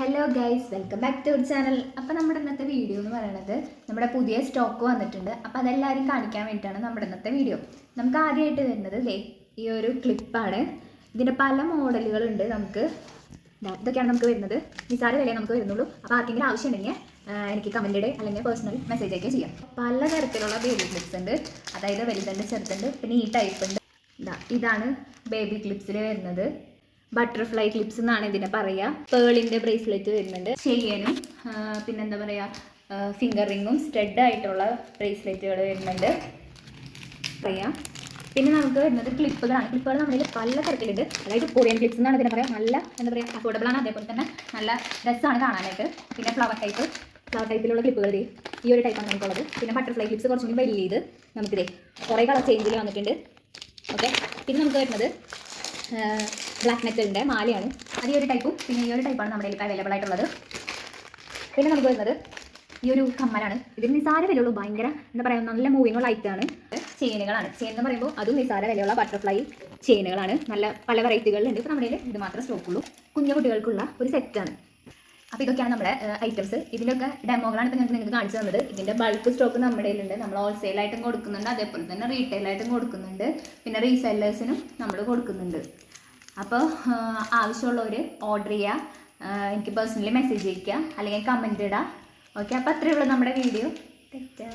Hello guys welcome back to channel അപ്പോൾ നമ്മുടെ ഇന്നത്തെ വീഡിയോ എന്ന് പറയുന്നത് നമ്മുടെ പുതിയ സ്റ്റോക്ക് വന്നിട്ടുണ്ട്. അപ്പോൾ അതെല്ലാവരും കാണിക്കാൻ വേണ്ടിയിട്ടാണ് നമ്മുടെ ഇന്നത്തെ വീഡിയോ നമുക്ക് ആദ്യമായിട്ട് വരുന്നത് ഈ ഒരു ക്ലിപ്പാണ് ഇതിന്റെ പല മോഡലുകളുണ്ട് നമുക്ക്. ഇതൊക്കെയാണ് നമുക്ക് വരുന്നത്. നിസാര വിലയെ നമുക്ക് വരുന്നുള്ളൂ. അപ്പോൾ ആർക്കെങ്കിലും ആവശ്യമുണ്ടെങ്കിൽ എനിക്ക് കമന്റിടെ അല്ലെങ്കിൽ പേഴ്സണൽ മെസ്സേജ് ഒക്കെ ചെയ്യാം. പല തരത്തിലുള്ള ബേബി ക്ലിപ്സ് ഉണ്ട്. അതായത് വലുതുണ്ട് ചെറുതുണ്ട് പിന്നെ ഈ ടൈപ്പ് ഉണ്ട്. ഇതാണ് ബേബി ക്ലിപ്സിൽ വരുന്നത്. ബട്ടർഫ്ലൈ ക്ലിപ്സ് എന്നാണ് ഇതിനെ പറയുക പേളിന്റെ ബ്രേസ്ലെറ്റ് വരുന്നുണ്ട്. ചെയിനും പിന്നെന്താ പറയുക ഫിംഗർ റിങ്ങും സ്റ്റഡ് ആയിട്ടുള്ള ബ്രേസ്ലെറ്റുകൾ വരുന്നുണ്ട്. പറയാം. പിന്നെ നമുക്ക് വരുന്നത് ക്ലിപ്പുകളാണ് ക്ലിപ്പുകൾ നമ്മളിൽ പല തരത്തിലുണ്ട്. അതായത് കൊറിയൻ ക്ലിപ്സ് എന്നാണ് ഇതിനെ പറയാം. നല്ല എന്താ പറയുക അഫോർഡബിൾ ആണ്. അതേപോലെ തന്നെ നല്ല രസമാണ് കാണാനായിട്ട്. പിന്നെ ഫ്ലവർ ടൈപ്പ് ഫ്ലവർ ടൈപ്പിലുള്ള ക്ലിപ്പുകൾ ഈ ഒരു ടൈപ്പാണ് നമുക്കുള്ളത്. പിന്നെ ബട്ടർഫ്ലൈ ക്ലിപ്സ് കുറച്ചും കൂടി വലിയ ഇത് നമുക്കിതേ കുറേ കളർ ചേഞ്ചിൽ വന്നിട്ടുണ്ട്. ഓക്കെ പിന്നെ നമുക്ക് വരുന്നത് ബ്ലാക്ക് നെറ്റലിന്റെ മാലയാണ്. അത് ഈ ഒരു ടൈപ്പും പിന്നെ ഈ ഒരു ടൈപ്പാണ് നമ്മുടെ ഇപ്പോൾ അവൈലബിൾ ആയിട്ടുള്ളത്. പിന്നെ നമുക്ക് വരുന്നത് ഈ ഒരു കമ്മലാണ്. ഇതിന് നിസാര വിലയുള്ളൂ ഭയങ്കര എന്താ പറയുക നല്ല മൂവിങ് ഉള്ള ഐറ്റാണ് ചെയിനുകളാണ്. ചെയിൻ എന്ന് പറയുമ്പോൾ അതും നിസാര വിലയുള്ള ബട്ടർഫ്ലൈ ചെയിനുകളാണ്. നല്ല പല വെറൈറ്റികളിലുണ്ട് ഇപ്പോൾ നമ്മുടെ ഇത് മാത്രമേ സ്റ്റോക്കുള്ളൂ കുഞ്ഞു കുട്ടികൾക്കുള്ള ഒരു സെറ്റാണ് അപ്പോൾ ഇതൊക്കെയാണ് നമ്മുടെ ഐറ്റംസ് ഇതിന്റെയൊക്കെ ഡെമോകളാണ് ഇപ്പോൾ ഞങ്ങൾക്ക് നിങ്ങൾക്ക് കാണിച്ചു തന്നത്. ഇതിന്റെ ബൾക്ക് സ്റ്റോക്ക് നമ്മുടെ ഉണ്ട് നമ്മൾ ഹോൾസെയിലായിട്ടും കൊടുക്കുന്നുണ്ട്. അതേപോലെ തന്നെ റീറ്റെയിലായിട്ടും കൊടുക്കുന്നുണ്ട്. പിന്നെ റീസെല്ലേഴ്സിനും നമ്മൾ കൊടുക്കുന്നുണ്ട്. അപ്പോൾ ആവശ്യമുള്ളവർ ഓർഡർ ചെയ്യുക എനിക്ക് പേഴ്സണലി മെസ്സേജ് അയക്കുക അല്ലെങ്കിൽ കമന്റ് ഇടുക ഓക്കെ അപ്പോൾ അത്രയേ ഉള്ളൂ നമ്മുടെ വീഡിയോ തെറ്റാ